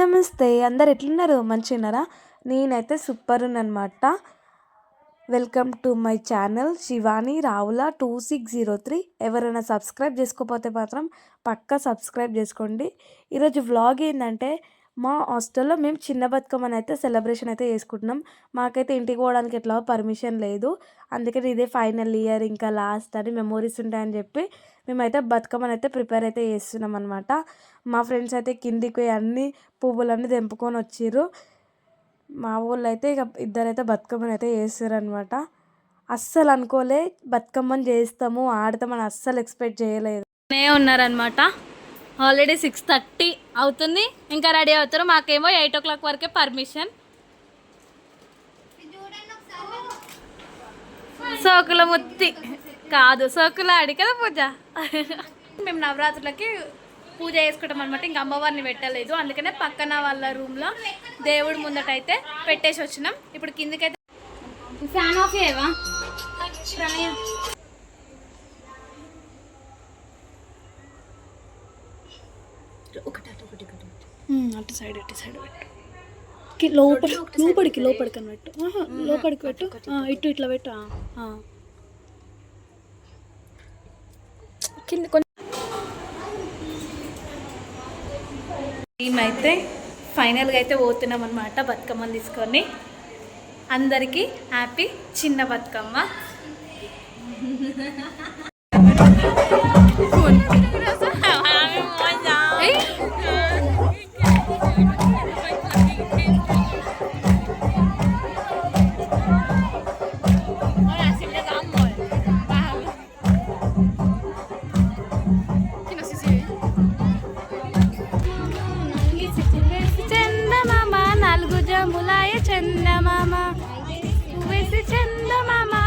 నమస్తే అందరు ఎట్లున్నారు? మంచిగున్నారా? నేనైతే super ఉన్ననమాట. Welcome to my channel Shivani Ravula two six zero three. ఎవరైనా సబ్స్క్రైబ్ చేసుకోకపోతే మాత్రం పక్కా సబ్స్క్రైబ్ చేసుకోండి. ఈరోజు వ్లాగ్ ఏంటంటే మా హాస్టల్లో మేము చిన్న బతుకమ్మని అయితే సెలబ్రేషన్ అయితే చేసుకుంటున్నాం. మాకైతే ఇంటికి పోవడానికి ఎట్లా పర్మిషన్ లేదు. అందుకని ఇదే ఫైనల్ ఇయర్ ఇంకా లాస్ట్ అని మెమోరీస్ ఉంటాయని చెప్పి మేమైతే బతుకమ్మని అయితే ప్రిపేర్ అయితే చేస్తున్నాం అనమాట మా ఫ్రెండ్స్ అయితే కిందికి పోయి అన్ని పువ్వులన్నీ తెంపుకొని వచ్చిర్రు. మా ఊళ్ళో అయితే ఇక ఇద్దరైతే బతుకమ్మని అయితే చేస్తారు అనమాట అస్సలు అనుకోలే బతుకమ్మని చేస్తాము ఆడతామని అస్సలు ఎక్స్పెక్ట్ చేయలేదు. నే ఉన్నారనమాట ఆల్రెడీ సిక్స్ థర్టీ అవుతుంది. ఇంకా రెడీ అవుతారు. మాకేమో ఎయిట్ ఓ క్లాక్ వరకే పర్మిషన్ సోకుల ముత్తి కాదు సోకుల ఆడి కదా పూజ? మేము నవరాత్రులకి పూజ చేసుకుంటాం అనమాట ఇంకా అమ్మవారిని పెట్టలేదు. అందుకనే పక్కన వాళ్ళ రూమ్లో దేవుడి ముందటైతే పెట్టేసి వచ్చినాం. ఇప్పుడు కిందికైతే ఫ్యాన్ ఆఫ్ చేయవా? ప్రణయ అటు సైడ్ అటు. సైడ్ పెట్టు. లోపలి లోపలికి లోపలికి అని పెట్టు. లోపలికి పెట్టు. ఇటు ఇట్లా పెట్టు. కింద కొంచెం మేమైతే ఫైనల్గా అయితే పోతున్నాం అనమాట బతుకమ్మని తీసుకొని. అందరికీ హ్యాపీ చిన్న బతుకమ్మ. diciendo mamá.